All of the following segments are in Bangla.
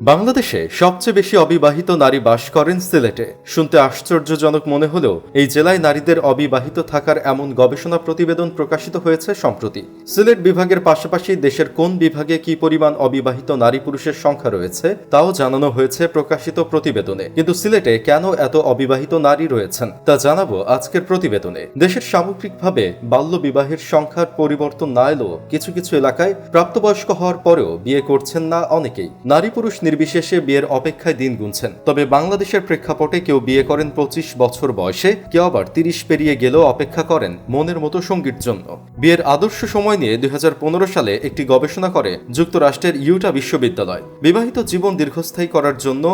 বাংলাদেশে সবচেয়ে বেশি অবিবাহিত নারী বাস করেন সিলেটে। শুনতে আশ্চর্যজনক মনে হলেও এই জেলায় নারীদের অবিবাহিত থাকার এমন গবেষণা প্রতিবেদন প্রকাশিত হয়েছে সম্প্রতি। সিলেট বিভাগের পাশাপাশি দেশের কোন বিভাগে কি পরিমাণ অবিবাহিত নারী পুরুষের সংখ্যা রয়েছে, তাও জানানো হয়েছে প্রকাশিত প্রতিবেদনে। কিন্তু সিলেটে কেন এত অবিবাহিত নারী রয়েছেন, তা জানাব আজকের প্রতিবেদনে। দেশের সামগ্রিকভাবে বাল্য বিবাহের সংখ্যার পরিবর্তন না এলেও কিছু কিছু এলাকায় প্রাপ্তবয়স্ক হওয়ার পরেও বিয়ে করছেন না অনেকেই। নারী পুরুষ নির্বিশেষে বিয়ের অপেক্ষায় দিন গুনছেন। তবে বাংলাদেশের প্রেক্ষাপটে কেউ বিয়ে করেন পঁচিশ বছর বয়সে, কেউ আবার তিরিশ পেরিয়ে গেলেও অপেক্ষা করেন মনের মতো সঙ্গীর জন্য। বিয়ের আদর্শ সময় নিয়ে দুই হাজার পনেরো সালে একটি গবেষণা করে যুক্তরাষ্ট্রের ইউটা বিশ্ববিদ্যালয়। বিবাহিত জীবন দীর্ঘস্থায়ী করার জন্য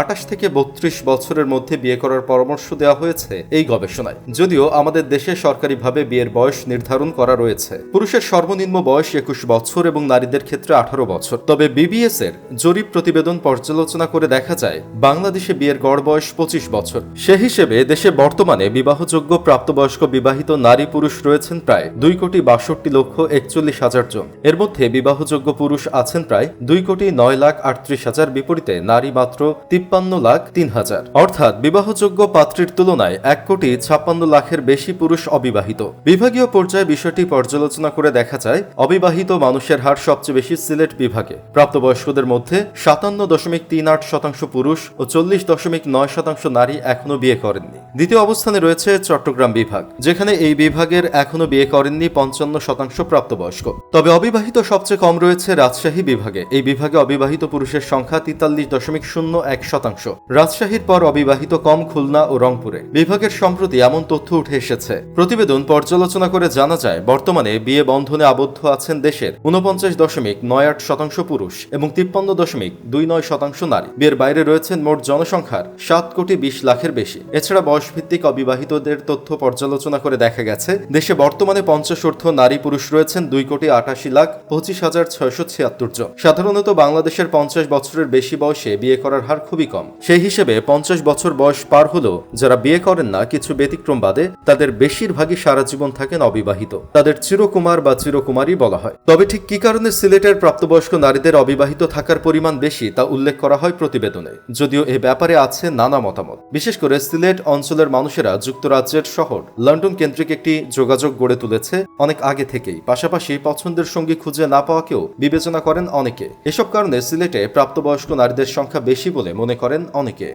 আটাশ থেকে বত্রিশ বছরের মধ্যে বিয়ে করার পরামর্শ দেওয়া হয়েছে এই গবেষণায়। যদিও আমাদের দেশে সরকারিভাবে বিয়ের বয়স নির্ধারণ করা রয়েছে। পুরুষের সর্বনিম্ন বয়স একুশ বছর এবং নারীদের ক্ষেত্রে আঠারো বছর। তবে বিবিএস এর জরিপ প্রতিবেদন পর্যালোচনা করে দেখা যায়, বাংলাদেশে বিয়ের গড় বয়স পঁচিশ বছর। সে হিসেবে দেশে বর্তমানে বিবাহযোগ্য প্রাপ্তবয়স্ক বিবাহিত নারী পুরুষ রয়েছেন প্রায় দুই কোটি বাষট্টি লক্ষ একচল্লিশ হাজার জন। এর মধ্যে বিবাহযোগ্য পুরুষ আছেন প্রায় দুই কোটি নয় লাখ আটত্রিশ হাজার বিপরীতে নারী মাত্র তিপ্পান্ন লাখ তিন হাজার। অর্থাৎ বিবাহযোগ্য পাত্রীর তুলনায় এক কোটি ছাপ্পান্ন লাখের বেশি পুরুষ অবিবাহিত। বিভাগীয় পর্যায়ে বিষয়টি পর্যালোচনা করে দেখা যায়, অবিবাহিত মানুষের হার সবচেয়ে বেশি সিলেট বিভাগে। প্রাপ্তবয়স্কদের মধ্যে সাতান্ন দশমিক তিন আট শতাংশ পুরুষ ও চল্লিশ দশমিক নয় শতাংশ নারী এখনও বিয়ে করেননি। দ্বিতীয় অবস্থানে রয়েছে চট্টগ্রাম বিভাগ, যেখানে এই বিভাগের এখনও বিয়ে করেননি পঞ্চান্ন শতাংশ প্রাপ্তবয়স্ক। তবে অবিবাহিত সবচেয়ে কম রয়েছে রাজশাহী বিভাগে। এই বিভাগে অবিবাহিত পুরুষের সংখ্যা তেতাল্লিশ দশমিক শূন্য এক শতাংশ। রাজশাহীর পর অবিবাহিত কম খুলনা ও রংপুরে। বিভাগের সম্প্রতি এমন তথ্য উঠে এসেছে। প্রতিবেদন পর্যালোচনা করে জানা যায়, বর্তমানে বিয়ে বন্ধনে আবদ্ধ আছেন দেশের উনপঞ্চাশ দশমিক নয় আট শতাংশ পুরুষ এবং তিপ্পান্ন দশমিক দুই নয় শতাংশ নারী। বিয়ের বাইরে রয়েছেন মোট জনসংখ্যার সাত কোটি বিশ লাখের বেশি। এছাড়া বয়সভিত্তিক অবিবাহিতদের তথ্য পর্যালোচনা করে দেখা গেছে, দেশে বর্তমানে পঞ্চাশোর্ধ নারী পুরুষ রয়েছেন দুই কোটি আটাশি লাখ পঁচিশ হাজার ছয়শো ছিয়াত্তর জন। সাধারণত বাংলাদেশের পঞ্চাশ বছরের বেশি বয়সে বিয়ে করার হার খুবই কম। সেই হিসেবে পঞ্চাশ বছর বয়স পার হলেও যারা বিয়ে করেন না, কিছু ব্যতিক্রম বাদে তাদের বেশিরভাগই সারা জীবন থাকেন অবিবাহিত। তাদের চিরকুমার বা চিরকুমারী বলা হয়। তবে ঠিক কি কারণে সিলেটের প্রাপ্তবয়স্ক নারীদের অবিবাহিত থাকার পরিমাণ বেশি তা উল্লেখ করা হয় প্রতিবেদনে। যদিও এ ব্যাপারে আছে নানা মতামত। বিশেষ করে সিলেট অঞ্চলের মানুষেরা যুক্তরাজ্যের শহর লন্ডন কেন্দ্রিক একটি যোগাযোগ গড়ে তুলেছে অনেক আগে থেকেই। পাশাপাশি পছন্দের সঙ্গী খুঁজে না পাওয়াকেও বিবেচনা করেন অনেকে। এসব কারণে সিলেটে প্রাপ্তবয়স্ক নারীদের সংখ্যা বেশি বলে মনে করেন অনেকে।